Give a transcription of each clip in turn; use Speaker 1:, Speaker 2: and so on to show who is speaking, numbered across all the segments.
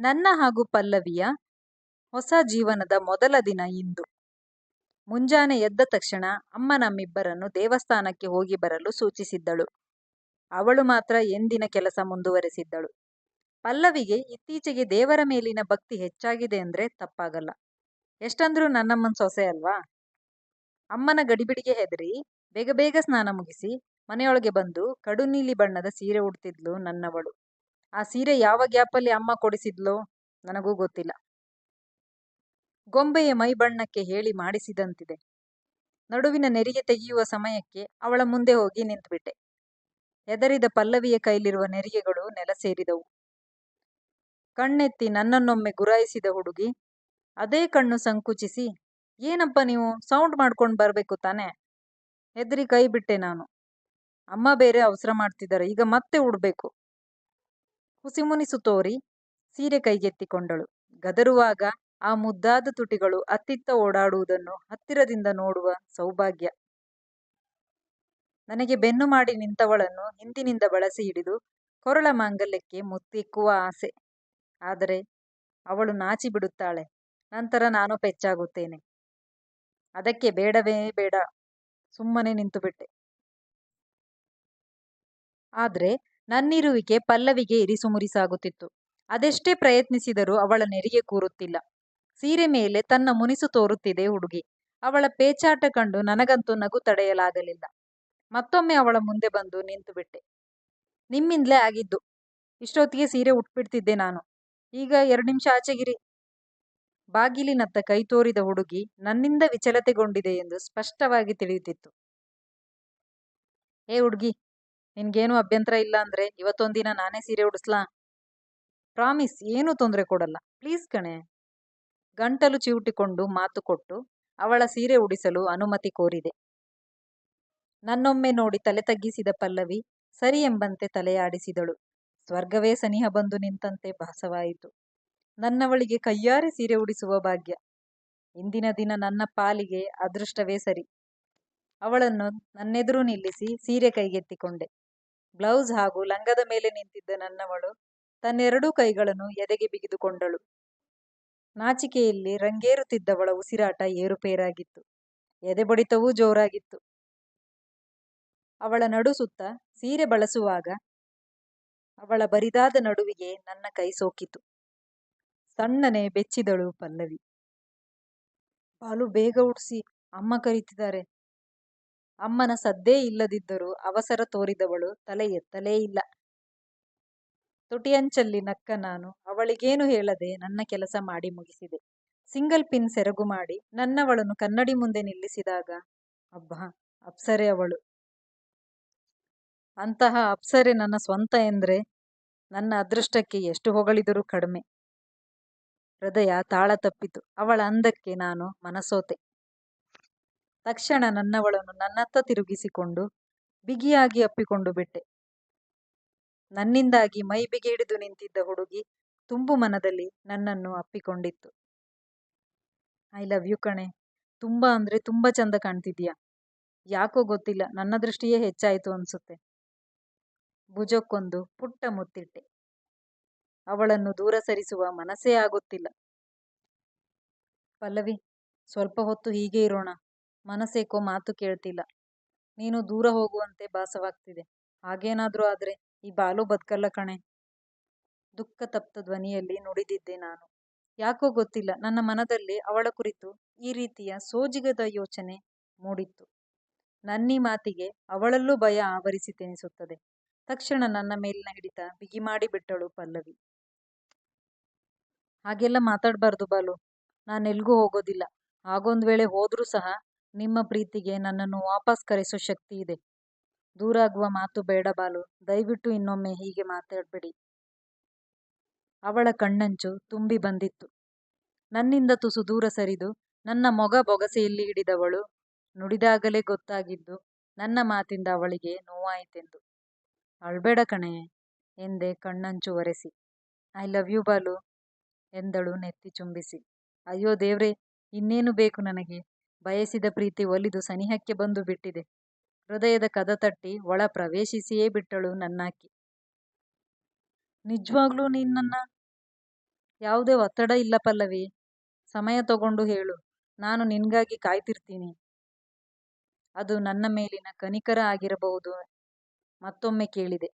Speaker 1: ನನ್ನ ಹಾಗೂ ಪಲ್ಲವಿಯ ಹೊಸ ಜೀವನದ ಮೊದಲ ದಿನ ಇಂದು. ಮುಂಜಾನೆ ಎದ್ದ ತಕ್ಷಣ ಅಮ್ಮ ನಮ್ಮಿಬ್ಬರನ್ನು ದೇವಸ್ಥಾನಕ್ಕೆ ಹೋಗಿ ಬರಲು ಸೂಚಿಸಿದ್ದಳು. ಅವಳು ಮಾತ್ರ ಎಂದಿನ ಕೆಲಸ ಮುಂದುವರೆಸಿದ್ದಳು. ಪಲ್ಲವಿಗೆ ಇತ್ತೀಚೆಗೆ ದೇವರ ಮೇಲಿನ ಭಕ್ತಿ ಹೆಚ್ಚಾಗಿದೆ ಅಂದ್ರೆ ತಪ್ಪಾಗಲ್ಲ. ಎಷ್ಟಂದ್ರೂ ನನ್ನಮ್ಮನ ಸೊಸೆ ಅಲ್ವಾ? ಅಮ್ಮನ ಗಡಿಬಿಡಿಗೆ ಹೆದರಿ ಬೇಗ ಬೇಗ ಸ್ನಾನ ಮುಗಿಸಿ ಮನೆಯೊಳಗೆ ಬಂದು ಕಡು ನೀಲಿ ಬಣ್ಣದ ಸೀರೆ ಉಡ್ತಿದ್ಲು ನನ್ನವಳು. ಆ ಸೀರೆ ಯಾವ ಗ್ಯಾಪಲ್ಲಿ ಅಮ್ಮ ಕೊಡಿಸಿದ್ಲು? ನನಗೂ ಗೊತ್ತಿಲ್ಲ. ಗೊಂಬೆಯ ಮೈ ಬಣ್ಣಕ್ಕೆ ಹೇಳಿ ಮಾಡಿಸಿದಂತಿದೆ. ನಡುವಿನ ನೆರಿಗೆ ತೆಗೆಯುವ ಸಮಯಕ್ಕೆ ಅವಳ ಮುಂದೆ ಹೋಗಿ ನಿಂತುಬಿಟ್ಟೆ. ಹೆದರಿದ ಪಲ್ಲವಿಯ ಕೈಲಿರುವ ನೆರಿಗೆಗಳು ನೆಲ ಸೇರಿದವು. ಕಣ್ಣೆತ್ತಿ ನನ್ನನ್ನೊಮ್ಮೆ ಗುರಾಯಿಸಿದ ಹುಡುಗಿ, ಅದೇ ಕಣ್ಣು ಸಂಕುಚಿಸಿ, ಏನಪ್ಪ ನೀವು? ಸೌಂಡ್ ಮಾಡ್ಕೊಂಡು ಬರಬೇಕು ತಾನೆ? ಹೆದರಿ ಕೈ ಬಿಟ್ಟೆ ನಾನು. ಅಮ್ಮ ಬೇರೆ ಅವಸರ ಮಾಡ್ತಿದ್ದಾರೆ, ಈಗ ಮತ್ತೆ ಉಡ್ಬೇಕು. ಹುಸಿಮುನಿಸು ತೋರಿ ಸೀರೆ ಕೈಗೆತ್ತಿಕೊಂಡಳು. ಗದರುವಾಗ ಆ ಮುದ್ದಾದ ತುಟಿಗಳು ಅತ್ತಿತ್ತ ಓಡಾಡುವುದನ್ನು ಹತ್ತಿರದಿಂದ ನೋಡುವ ಸೌಭಾಗ್ಯ. ನನಗೆ ಬೆನ್ನು ಮಾಡಿ ನಿಂತವಳನ್ನು ಹಿಂದಿನಿಂದ ಬಳಸಿ ಹಿಡಿದು ಕೊರಳ ಮಾಂಗಲ್ಯಕ್ಕೆ ಮುತ್ತಿಕ್ಕುವ ಆಸೆ. ಆದರೆ ಅವಳು ನಾಚಿ ಬಿಡುತ್ತಾಳೆ. ನಂತರ ನಾನು ಪೆಚ್ಚಾಗುತ್ತೇನೆ. ಅದಕ್ಕೆ ಬೇಡವೇ ಬೇಡ. ಸುಮ್ಮನೆ ನಿಂತುಬಿಟ್ಟೆ. ಆದ್ರೆ ನನ್ನಿರುವಿಕೆ ಪಲ್ಲವಿಗೆ ಇರಿಸುಮುರಿಸಾಗುತ್ತಿತ್ತು ಅದೆಷ್ಟೇ ಪ್ರಯತ್ನಿಸಿದರೂ ಅವಳ ನೆರಿಗೆ ಕೂರುತ್ತಿಲ್ಲ. ಸೀರೆ ಮೇಲೆ ತನ್ನ ಮುನಿಸು ತೋರುತ್ತಿದೆ ಹುಡುಗಿ. ಅವಳ ಪೇಚಾಟ ಕಂಡು ನನಗಂತೂ ನಗು ತಡೆಯಲಾಗಲಿಲ್ಲ. ಮತ್ತೊಮ್ಮೆ ಅವಳ ಮುಂದೆ ಬಂದು ನಿಂತು ಬಿಟ್ಟೆ ನಿಮ್ಮಿಂದಲೇ ಆಗಿದ್ದು. ಇಷ್ಟೊತ್ತಿಗೆ ಸೀರೆ ಉಟ್ಬಿಡ್ತಿದ್ದೆ ನಾನು. ಈಗ ಎರಡು ನಿಮಿಷ ಆಚೆಗಿರಿ. ಬಾಗಿಲಿನತ್ತ ಕೈ ತೋರಿದ ಹುಡುಗಿ ನನ್ನಿಂದ ವಿಚಲತೆಗೊಂಡಿದೆ ಎಂದು ಸ್ಪಷ್ಟವಾಗಿ ತಿಳಿಯುತ್ತಿತ್ತು. ಏ ಹುಡುಗಿ ನಿನ್ಗೇನು ಅಭ್ಯಂತರ ಇಲ್ಲ ಅಂದ್ರೆ ಇವತ್ತೊಂದಿನ ನಾನೇ ಸೀರೆ ಉಡಿಸ್ಲಾ? ಪ್ರಾಮಿಸ್, ಏನೂ ತೊಂದರೆ ಕೊಡಲ್ಲ. ಪ್ಲೀಸ್ ಕಣೆ. ಗಂಟಲು ಚಿವುಟಿಕೊಂಡು ಮಾತು ಕೊಟ್ಟು ಅವಳ ಸೀರೆ ಉಡಿಸಲು ಅನುಮತಿ ಕೋರಿದೆ. ನನ್ನೊಮ್ಮೆ ನೋಡಿ ತಲೆ ತಗ್ಗಿಸಿದ ಪಲ್ಲವಿ ಸರಿ ಎಂಬಂತೆ ತಲೆಯಾಡಿಸಿದಳು ಸ್ವರ್ಗವೇ ಸನಿಹ ಬಂದು ನಿಂತಂತೆ ಭಾಸವಾಯಿತು ನನ್ನವಳಿಗೆ ಕೈಯಾರೆ ಸೀರೆ ಉಡಿಸುವ ಭಾಗ್ಯ. ಇಂದಿನ ದಿನ ನನ್ನ ಪಾಲಿಗೆ ಅದೃಷ್ಟವೇ ಸರಿ. ಅವಳನ್ನು ನನ್ನೆದುರು ನಿಲ್ಲಿಸಿ ಸೀರೆ ಕೈಗೆತ್ತಿಕೊಂಡೆ. ಬ್ಲೌಸ್ ಹಾಗೂ ಲಂಗದ ಮೇಲೆ ನಿಂತಿದ್ದ ನನ್ನವಳು ತನ್ನೆರಡೂ ಕೈಗಳನ್ನು ಎದೆಗೆ ಬಿಗಿದುಕೊಂಡಳು. ನಾಚಿಕೆಯಲ್ಲಿ ರಂಗೇರುತ್ತಿದ್ದವಳ ಉಸಿರಾಟ ಏರುಪೇರಾಗಿತ್ತು. ಎದೆ ಬಡಿತವೂ ಜೋರಾಗಿತ್ತು. ಅವಳ ನಡು ಸುತ್ತ ಸೀರೆ ಬಳಸುವಾಗ ಅವಳ ಬರಿದಾದ ನಡುವಿಗೆ ನನ್ನ ಕೈ ಸೋಕಿತು. ಸಣ್ಣನೆ ಬೆಚ್ಚಿದಳು ಪಲ್ಲವಿ. ಬಾಲು ಬೇಗ ಉಡ್ಸಿ, ಅಮ್ಮ ಕರೀತಿದ್ದಾರೆ. ಅಮ್ಮನ ಸದ್ದೇ ಇಲ್ಲದಿದ್ದರೂ ಅವಸರ ತೋರಿದವಳು ತಲೆ ಎತ್ತಲೇ ಇಲ್ಲ. ತುಟಿಯಂಚಲ್ಲಿ ನಕ್ಕ ನಾನು, ಅವಳಿಗೇನು ಹೇಳದೆ ನನ್ನ ಕೆಲಸ ಮಾಡಿ ಮುಗಿಸಿದೆ. ಸಿಂಗಲ್ ಪಿನ್ ಸೆರಗು ಮಾಡಿ ನನ್ನವಳನ್ನು ಕನ್ನಡಿ ಮುಂದೆ ನಿಲ್ಲಿಸಿದಾಗ, ಅಬ್ಬಾ, ಅಪ್ಸರೆ ಅವಳು. ಅಂತಹ ಅಪ್ಸರೆ ನನ್ನ ಸ್ವಂತ ಎಂದ್ರೆ ನನ್ನ ಅದೃಷ್ಟಕ್ಕೆ ಎಷ್ಟು ಹೊಗಳಿದರೂ ಕಡಿಮೆ. ಹೃದಯ ತಾಳ ತಪ್ಪಿತು. ಅವಳ ಅಂದಕ್ಕೆ ನಾನು ಮನಸೋತೆ. ತಕ್ಷಣ ನನ್ನವಳನ್ನು ನನ್ನತ್ತ ತಿರುಗಿಸಿಕೊಂಡು ಬಿಗಿಯಾಗಿ ಅಪ್ಪಿಕೊಂಡು ಬಿಟ್ಟೆ. ನನ್ನಿಂದಾಗಿ ಮೈ ಬಿಗಿಡಿದು ನಿಂತಿದ್ದ ಹುಡುಗಿ ತುಂಬು ಮನದಲ್ಲಿ ನನ್ನನ್ನು ಅಪ್ಪಿಕೊಂಡಿತ್ತು. ಐ ಲವ್ ಯು ಕಣೆ. ತುಂಬ ಅಂದ್ರೆ ತುಂಬ ಚಂದ ಕಾಣ್ತಿದ್ಯಾ ಯಾಕೋ ಗೊತ್ತಿಲ್ಲ, ನನ್ನ ದೃಷ್ಟಿಯೇ ಹೆಚ್ಚಾಯಿತು ಅನ್ಸುತ್ತೆ. ಭುಜಕ್ಕೊಂದು ಪುಟ್ಟ ಮುತ್ತಿಟ್ಟೆ. ಅವಳನ್ನು ದೂರ ಸರಿಸುವ ಮನಸ್ಸೇ ಆಗುತ್ತಿಲ್ಲ. ಪಲ್ಲವಿ, ಸ್ವಲ್ಪ ಹೊತ್ತು ಹೀಗೆ ಇರೋಣ. ಮನಸ್ಸೇಕೋ ಮಾತು ಕೇಳ್ತಿಲ್ಲ. ನೀನು ದೂರ ಹೋಗುವಂತೆ ಭಾಸವಾಗ್ತಿದೆ. ಹಾಗೇನಾದ್ರೂ ಆದ್ರೆ ಈ ಬಾಲು ಬದುಕಲ್ಲ ಕಣೆ. ದುಃಖ ತಪ್ತ ಧ್ವನಿಯಲ್ಲಿ ನುಡಿದಿದ್ದೆ ನಾನು. ಯಾಕೋ ಗೊತ್ತಿಲ್ಲ, ನನ್ನ ಮನದಲ್ಲಿ ಅವಳ ಕುರಿತು ಈ ರೀತಿಯ ಸೋಜಿಗದ ಯೋಚನೆ ಮೂಡಿತ್ತು. ನನ್ನಿ ಮಾತಿಗೆ ಅವಳಲ್ಲೂ ಭಯ ಆವರಿಸಿತೆನಿಸುತ್ತದೆ. ತಕ್ಷಣ ನನ್ನ ಮೇಲಿನ ಹಿಡಿತ ಬಿಗಿ ಮಾಡಿಬಿಟ್ಟಳು ಪಲ್ಲವಿ. ಹಾಗೆಲ್ಲ ಮಾತಾಡಬಾರ್ದು ಬಾಲು. ನಾನೆಲ್ಗೂ ಹೋಗೋದಿಲ್ಲ. ಹಾಗೊಂದ್ ವೇಳೆ ಹೋದ್ರೂ ಸಹ ನಿಮ್ಮ ಪ್ರೀತಿಗೆ ನನ್ನನ್ನು ವಾಪಸ್ ಕರೆಸೋ ಶಕ್ತಿ ಇದೆ. ದೂರಾಗುವ ಮಾತು ಬೇಡ ಬಾಲು. ದಯವಿಟ್ಟು ಇನ್ನೊಮ್ಮೆ ಹೀಗೆ ಮಾತಾಡಬೇಡಿ. ಅವಳ ಕಣ್ಣಂಚು ತುಂಬಿ ಬಂದಿತ್ತು. ನನ್ನಿಂದ ತುಸು ದೂರ ಸರಿದು, ನನ್ನ ಮೊಗ ಬೊಗಸೆಯಲ್ಲಿ ಹಿಡಿದವಳು, ನುಡಿದಾಗಲೇ ಗೊತ್ತಾಗಿದ್ದು, ನನ್ನ ಮಾತಿಂದ ಅವಳಿಗೆ ನೋವಾಯಿತೆಂದು. ಅಳ್ಬೇಡ ಕಣೆ, ಎಂದೆ ಕಣ್ಣಂಚು ಒರೆಸಿ. ಐ ಲವ್ ಯು ಬಾಲು, ಎಂದಳು ನೆತ್ತಿ ಚುಂಬಿಸಿ. ಅಯ್ಯೋ ದೇವ್ರೆ, ಇನ್ನೇನು ಬೇಕು ನನಗೆ? ಬಯಸಿದ ಪ್ರೀತಿ ಒಲಿದು ಸನಿಹಕ್ಕೆ ಬಂದು ಬಿಟ್ಟಿದೆ. ಹೃದಯದ ಕದ ತಟ್ಟಿ ಒಳ ಪ್ರವೇಶಿಸಿಯೇ ಬಿಟ್ಟಳು ನನ್ನಾಕಿ. ನಿಜವಾಗ್ಲೂ ನೀನ್ ನನ್ನ ಯಾವುದೇ ಒತ್ತಡ ಇಲ್ಲ ಪಲ್ಲವಿ. ಸಮಯ ತಗೊಂಡು ಹೇಳು. ನಾನು ನಿನ್ಗಾಗಿ ಕಾಯ್ತಿರ್ತೀನಿ. ಅದು ನನ್ನ ಮೇಲಿನ ಕನಿಕರ ಆಗಿರಬಹುದು. ಮತ್ತೊಮ್ಮೆ ಕೇಳಿದೆ.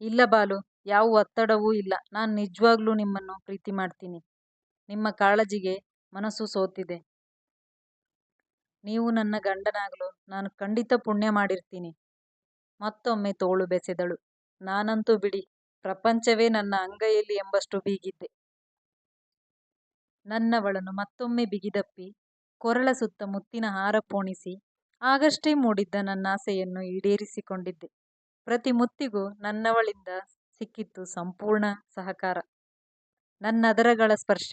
Speaker 1: ಇಲ್ಲ ಬಾಲು, ಯಾವ ಒತ್ತಡವೂ ಇಲ್ಲ. ನಾನು ನಿಜವಾಗ್ಲೂ ನಿಮ್ಮನ್ನು ಪ್ರೀತಿ ಮಾಡ್ತೀನಿ. ನಿಮ್ಮ ಕಾಳಜಿಗೆ ಮನಸ್ಸು ಸೋತಿದೆ. ನೀವು ನನ್ನ ಗಂಡನಾಗಲು ನಾನು ಖಂಡಿತ ಪುಣ್ಯ ಮಾಡಿರ್ತೀನಿ. ಮತ್ತೊಮ್ಮೆ ತೋಳು ಬೆಸೆದಳು. ನಾನಂತೂ ಬಿಡಿ, ಪ್ರಪಂಚವೇ ನನ್ನ ಅಂಗೈಯಲ್ಲಿ ಎಂಬಷ್ಟು ಬೀಗಿದ್ದೆ. ನನ್ನವಳನ್ನು ಮತ್ತೊಮ್ಮೆ ಬಿಗಿದಪ್ಪಿ, ಕೊರಳ ಸುತ್ತ ಮುತ್ತಿನ ಹಾರ ಪೋಣಿಸಿ, ಆಗಷ್ಟೇ ಮೂಡಿದ್ದ ನನ್ನ ಆಸೆಯನ್ನು ಈಡೇರಿಸಿಕೊಂಡಿದ್ದೆ. ಪ್ರತಿ ಮುತ್ತಿಗೂ ನನ್ನವಳಿಂದ ಸಿಕ್ಕಿತ್ತು ಸಂಪೂರ್ಣ ಸಹಕಾರ. ನನ್ನದರಗಳ ಸ್ಪರ್ಶ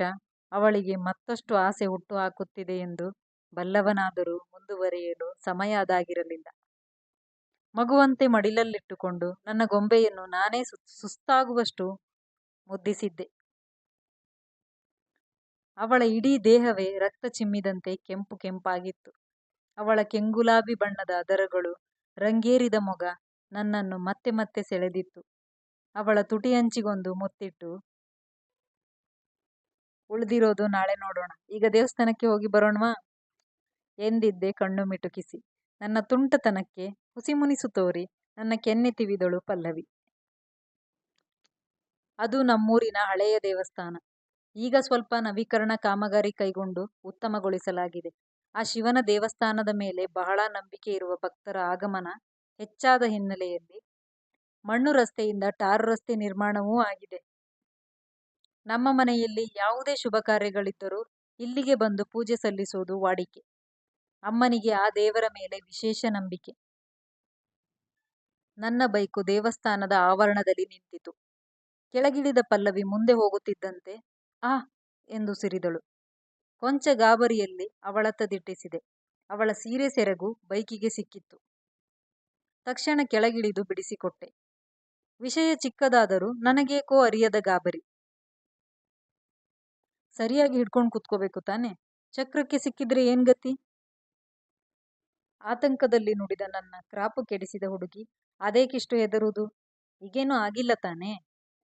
Speaker 1: ಅವಳಿಗೆ ಮತ್ತಷ್ಟು ಆಸೆ ಹುಟ್ಟು ಹಾಕುತ್ತಿದೆ ಎಂದು ಬಲ್ಲವನಾದರೂ ಮುಂದುವರಿಯಲು ಸಮಯ ಅದಾಗಿರಲಿಲ್ಲ. ಮಗುವಂತೆ ಮಡಿಲಲ್ಲಿಟ್ಟುಕೊಂಡು ನನ್ನ ಗೊಂಬೆಯನ್ನು ನಾನೇ ಸುಸ್ತಾಗುವಷ್ಟು ಮುದ್ದಿಸಿದ್ದೆ. ಅವಳ ಇಡೀ ದೇಹವೇ ರಕ್ತ ಚಿಮ್ಮಿದಂತೆ ಕೆಂಪು ಕೆಂಪಾಗಿತ್ತು. ಅವಳ ಕೆಂಗುಲಾಬಿ ಬಣ್ಣದ ಅದರಗಳು ರಂಗೇರಿದ ಮೊಗ ನನ್ನನ್ನು ಮತ್ತೆ ಮತ್ತೆ ಸೆಳೆದಿತ್ತು. ಅವಳ ತುಟಿ ಹಂಚಿಗೊಂದು ಮುತ್ತಿಟ್ಟು, ಉಳಿದಿರೋದು ನಾಳೆ ನೋಡೋಣ. ಈಗ ದೇವಸ್ಥಾನಕ್ಕೆ ಹೋಗಿ ಬರೋಣವಾ? ಎಂದಿದ್ದೆ ಕಣ್ಣು ಮಿಟುಕಿಸಿ. ನನ್ನ ತುಂಟತನಕ್ಕೆ ಹುಸಿಮುನಿಸು ತೋರಿ, ನನ್ನ ಕೆನ್ನೆ ತಿವಿದಳು ಪಲ್ಲವಿ. ಅದು ನಮ್ಮೂರಿನ ಹಳೆಯ ದೇವಸ್ಥಾನ. ಈಗ ಸ್ವಲ್ಪ ನವೀಕರಣ ಕಾಮಗಾರಿ ಕೈಗೊಂಡು ಉತ್ತಮಗೊಳಿಸಲಾಗಿದೆ. ಆ ಶಿವನ ದೇವಸ್ಥಾನದ ಮೇಲೆ ಬಹಳ ನಂಬಿಕೆ ಇರುವ ಭಕ್ತರ ಆಗಮನ ಹೆಚ್ಚಾದ ಹಿನ್ನೆಲೆಯಲ್ಲಿ ಮಣ್ಣು ರಸ್ತೆಯಿಂದ ಟಾರ್ ರಸ್ತೆ ನಿರ್ಮಾಣವೂ ಆಗಿದೆ. ನಮ್ಮ ಮನೆಯಲ್ಲಿ ಯಾವುದೇ ಶುಭ ಕಾರ್ಯಗಳಿದ್ದರೂ ಇಲ್ಲಿಗೆ ಬಂದು ಪೂಜೆ ಸಲ್ಲಿಸುವುದು ವಾಡಿಕೆ. ಅಮ್ಮನಿಗೆ ಆ ದೇವರ ಮೇಲೆ ವಿಶೇಷ ನಂಬಿಕೆ. ನನ್ನ ಬೈಕು ದೇವಸ್ಥಾನದ ಆವರಣದಲ್ಲಿ ನಿಂತಿತು. ಕೆಳಗಿಳಿದ ಪಲ್ಲವಿ ಮುಂದೆ ಹೋಗುತ್ತಿದ್ದಂತೆ, ಆ! ಎಂದು ಸಿರಿದಳು. ಕೊಂಚ ಗಾಬರಿಯಲ್ಲಿ ಅವಳತ್ತ ದಿಟ್ಟಿಸಿದೆ ಅವಳ ಸೀರೆ ಸೆರಗು ಬೈಕಿಗೆ ಸಿಕ್ಕಿತ್ತು. ತಕ್ಷಣ ಕೆಳಗಿಳಿದು ಬಿಡಿಸಿಕೊಟ್ಟೆ. ವಿಷಯ ಚಿಕ್ಕದಾದರೂ ನನಗೇಕೋ ಅರಿಯದ ಗಾಬರಿ. ಸರಿಯಾಗಿ ಹಿಡ್ಕೊಂಡು ಕುತ್ಕೋಬೇಕು ತಾನೆ? ಚಕ್ರಕ್ಕೆ ಸಿಕ್ಕಿದ್ರೆ ಏನ್ ಗತಿ? ಆತಂಕದಲ್ಲಿ ನುಡಿದ ನನ್ನ ಕ್ರಾಪು ಕೆಡಿಸಿದ ಹುಡುಗಿ, ಅದೇಕಿಷ್ಟು ಹೆದರುವುದು ಈಗೇನೂ ಆಗಿಲ್ಲ ತಾನೆ?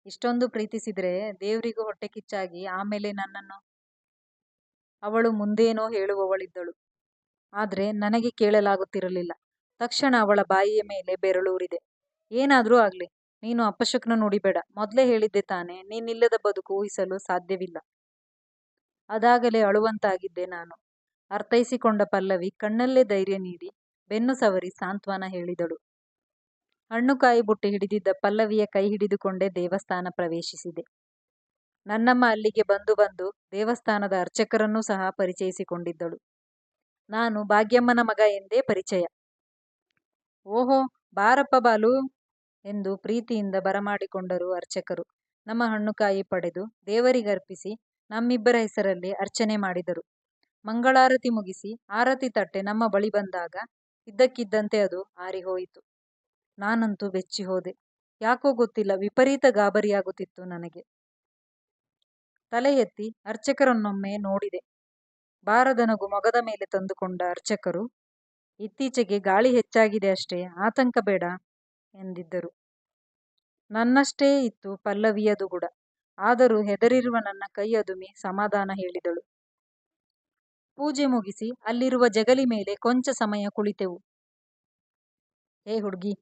Speaker 1: ಇಷ್ಟೊಂದು ಪ್ರೀತಿಸಿದ್ರೆ ದೇವರಿಗೂ ಹೊಟ್ಟೆ ಕಿಚ್ಚಾಗಿ ಆಮೇಲೆ ನನ್ನನ್ನು ಅವಳು ಮುಂದೇನೋ ಹೇಳುವವಳಿದ್ದಳು. ಆದರೆ ನನಗೆ ಕೇಳಲಾಗುತ್ತಿರಲಿಲ್ಲ. ತಕ್ಷಣ ಅವಳ ಬಾಯಿಯ ಮೇಲೆ ಬೆರಳೂರಿದೆ. ಏನಾದರೂ ಆಗ್ಲಿ, ನೀನು ಅಪಶಕ್ನ ನುಡಿಬೇಡ. ಮೊದ್ಲೇ ಹೇಳಿದ್ದೆ ತಾನೆ, ನೀನಿಲ್ಲದ ಬದುಕು ಊಹಿಸಲು ಸಾಧ್ಯವಿಲ್ಲ. ಅದಾಗಲೇ ಅಳುವಂತಾಗಿದ್ದೆ ನಾನು. ಅರ್ಥೈಸಿಕೊಂಡ ಪಲ್ಲವಿ ಕಣ್ಣಲ್ಲೇ ಧೈರ್ಯ ನೀಡಿ ಬೆನ್ನು ಸವರಿ ಸಾಂತ್ವನ ಹೇಳಿದಳು. ಹಣ್ಣುಕಾಯಿ ಬುಟ್ಟಿ ಹಿಡಿದಿದ್ದ ಪಲ್ಲವಿಯ ಕೈ ಹಿಡಿದುಕೊಂಡೇ ದೇವಸ್ಥಾನ ಪ್ರವೇಶಿಸಿದೆ. ನನ್ನಮ್ಮ ಅಲ್ಲಿಗೆ ಬಂದು ಬಂದು ದೇವಸ್ಥಾನದ ಅರ್ಚಕರನ್ನೂ ಸಹ ಪರಿಚಯಿಸಿಕೊಂಡಿದ್ದಳು. ನಾನು ಭಾಗ್ಯಮ್ಮನ ಮಗ ಎಂದೇ ಪರಿಚಯ. ಓಹೋ, ಬಾರಪ್ಪ ಬಾಲು ಎಂದು ಪ್ರೀತಿಯಿಂದ ಬರಮಾಡಿಕೊಂಡರು ಅರ್ಚಕರು. ನಮ್ಮ ಹಣ್ಣುಕಾಯಿ ಪಡೆದು ದೇವರಿಗರ್ಪಿಸಿ ನಮ್ಮಿಬ್ಬರ ಹೆಸರಲ್ಲಿ ಅರ್ಚನೆ ಮಾಡಿದರು. ಮಂಗಳಾರತಿ ಮುಗಿಸಿ ಆರತಿ ತಟ್ಟೆ ನಮ್ಮ ಬಳಿ ಬಂದಾಗ ಇದ್ದಕ್ಕಿದ್ದಂತೆ ಅದು ಆರಿಹೋಯಿತು. ನಾನಂತೂ ಬೆಚ್ಚಿ ಹೋದೆ. ಯಾಕೋ ಗೊತ್ತಿಲ್ಲ, ವಿಪರೀತ ಗಾಬರಿಯಾಗುತ್ತಿತ್ತು ನನಗೆ. ತಲೆ ಎತ್ತಿ ಅರ್ಚಕರನ್ನೊಮ್ಮೆ ನೋಡಿದೆ. ಬಾರದ ನಗು ಮೊಗದ ಮೇಲೆ ತಂದುಕೊಂಡ ಅರ್ಚಕರು, ಇತ್ತೀಚೆಗೆ ಗಾಳಿ ಹೆಚ್ಚಾಗಿದೆ ಅಷ್ಟೇ, ಆತಂಕ ಬೇಡ ಎಂದಿದ್ದರು. ನನ್ನಷ್ಟೇ ಇತ್ತು ಪಲ್ಲವಿಯದು ಗುಡ ಆದರೂ ಹೆದರಿರುವ ನನ್ನ ಕೈ ಅದುಮಿ ಸಮಾಧಾನ ಹೇಳಿದಳು. ಪೂಜೆ ಮುಗಿಸಿ ಅಲ್ಲಿರುವ ಜಗಲಿ ಮೇಲೆ ಕೊಂಚ ಸಮಯ ಕುಳಿತೆವು. ಹೇ ಹುಡುಗಿ,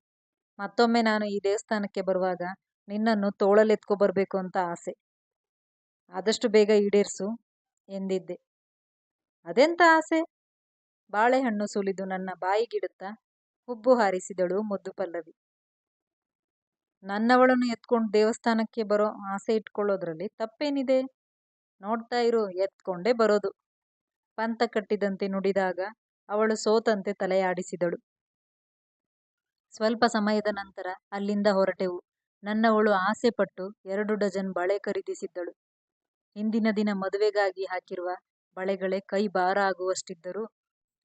Speaker 1: ಮತ್ತೊಮ್ಮೆ ನಾನು ಈ ದೇವಸ್ಥಾನಕ್ಕೆ ಬರುವಾಗ ನಿನ್ನನ್ನು ತೋಳಲೆತ್ಕೊ ಬರಬೇಕು ಅಂತ ಆಸೆ. ಆದಷ್ಟು ಬೇಗ ಈಡೇರಿಸು ಎಂದಿದ್ದೆ. ಅದೆಂತ ಆಸೆ? ಬಾಳೆಹಣ್ಣು ಸುಲಿದು ನನ್ನ ಬಾಯಿಗಿಡುತ್ತಾ ಹುಬ್ಬು ಹಾರಿಸಿದಳು ಮುದ್ದು ಪಲ್ಲವಿ. ನನ್ನವಳನ್ನು ಎತ್ಕೊಂಡು ದೇವಸ್ಥಾನಕ್ಕೆ ಬರೋ ಆಸೆ ಇಟ್ಕೊಳ್ಳೋದ್ರಲ್ಲಿ ತಪ್ಪೇನಿದೆ? ನೋಡ್ತಾ ಇರು, ಎತ್ಕೊಂಡೇ ಬರೋದು. ಪಂತ ಕಟ್ಟಿದಂತೆ ನುಡಿದಾಗ ಅವಳು ಸೋತಂತೆ ತಲೆಯಾಡಿಸಿದಳು. ಸ್ವಲ್ಪ ಸಮಯದ ನಂತರ ಅಲ್ಲಿಂದ ಹೊರಟೆವು. ನನ್ನವಳು ಆಸೆ ಪಟ್ಟು ಎರಡು ಡಜನ್ ಬಳೆ ಖರೀದಿಸಿದ್ದಳು. ಹಿಂದಿನ ದಿನ ಮದುವೆಗಾಗಿ ಹಾಕಿರುವ ಬಳೆಗಳೇ ಕೈ ಭಾರ ಆಗುವಷ್ಟಿದ್ದರೂ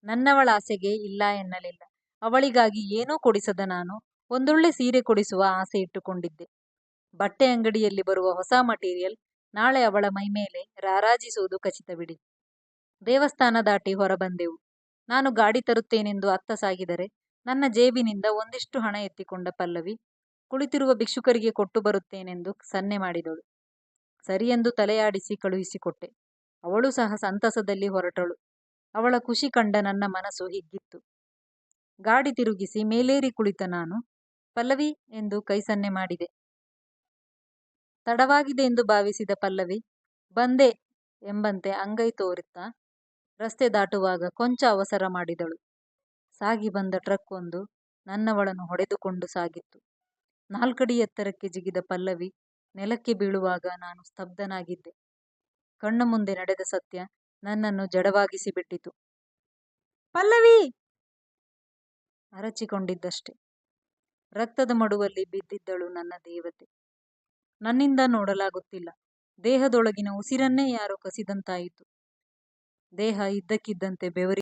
Speaker 1: ನನ್ನವಳ ಆಸೆಗೆ ಇಲ್ಲ ಎನ್ನಲಿಲ್ಲ. ಅವಳಿಗಾಗಿ ಏನೂ ಕೊಡಿಸದ ನಾನು ಒಂದೊಳ್ಳೆ ಸೀರೆ ಕೊಡಿಸುವ ಆಸೆ ಇಟ್ಟುಕೊಂಡಿದ್ದೆ. ಬಟ್ಟೆ ಅಂಗಡಿಯಲ್ಲಿ ಬರುವ ಹೊಸ ಮಟೀರಿಯಲ್ ನಾಳೆ ಅವಳ ಮೈಮೇಲೆ ರಾರಾಜಿಸುವುದು ಖಚಿತ ಬಿಡಿ ದೇವಸ್ಥಾನ ದಾಟಿ ಹೊರಬಂದೆವು. ನಾನು ಗಾಡಿ ತರುತ್ತೇನೆಂದು ಅತ್ತ ಸಾಗಿದರೆ, ನನ್ನ ಜೇಬಿನಿಂದ ಒಂದಿಷ್ಟು ಹಣ ಎತ್ತಿಕೊಂಡ ಪಲ್ಲವಿ, ಕುಳಿತಿರುವ ಭಿಕ್ಷುಕರಿಗೆ ಕೊಟ್ಟು ಬರುತ್ತೇನೆಂದು ಸನ್ನೆ ಮಾಡಿದಳು. ಸರಿಯೆಂದು ತಲೆಯಾಡಿಸಿ ಕಳುಹಿಸಿಕೊಟ್ಟೆ. ಅವಳು ಸಹ ಸಂತಸದಲ್ಲಿ ಹೊರಟಳು. ಅವಳ ಖುಷಿ ಕಂಡ ನನ್ನ ಮನಸ್ಸು ಹಿಗ್ಗಿತ್ತು. ಗಾಡಿ ತಿರುಗಿಸಿ ಮೇಲೇರಿ ಕುಳಿತ ನಾನು, ಪಲ್ಲವಿ ಎಂದು ಕೈ ಸನ್ನೆ ಮಾಡಿದೆ. ತಡವಾಗಿದೆ ಎಂದು ಭಾವಿಸಿದ ಪಲ್ಲವಿ, ಬಂದೆ ಎಂಬಂತೆ ಅಂಗೈ ತೋರುತ್ತಾ ರಸ್ತೆ ದಾಟುವಾಗ ಕೊಂಚ ಅವಸರ ಮಾಡಿದಳು. ಸಾಗಿ ಬಂದ ಟ್ರಕ್ ಒಂದು ನನ್ನವಳನ್ನು ಹೊಡೆದುಕೊಂಡು ಸಾಗಿತ್ತು. ನಾಲ್ಕಡಿ ಎತ್ತರಕ್ಕೆ ಜಿಗಿದ ಪಲ್ಲವಿ ನೆಲಕ್ಕೆ ಬೀಳುವಾಗ ನಾನು ಸ್ತಬ್ಧನಾಗಿದ್ದೆ. ಕಣ್ಣ ಮುಂದೆ ನಡೆದ ಸತ್ಯ ನನ್ನನ್ನು ಜಡವಾಗಿಸಿಬಿಟ್ಟಿತು. ಪಲ್ಲವಿ! ಅರಚಿಕೊಂಡಿದ್ದಷ್ಟೆ. ರಕ್ತದ ಮಡುವಲ್ಲಿ ಬಿದ್ದಿದ್ದಳು ನನ್ನ ದೇವತೆ. ನನ್ನಿಂದ ನೋಡಲಾಗುತ್ತಿಲ್ಲ. ದೇಹದೊಳಗಿನ ಉಸಿರನ್ನೇ ಯಾರೋ ಕಸಿದಂತಾಯಿತು. ದೇಹ ಇದ್ದಕ್ಕಿದ್ದಂತೆ ಬೆವರಿ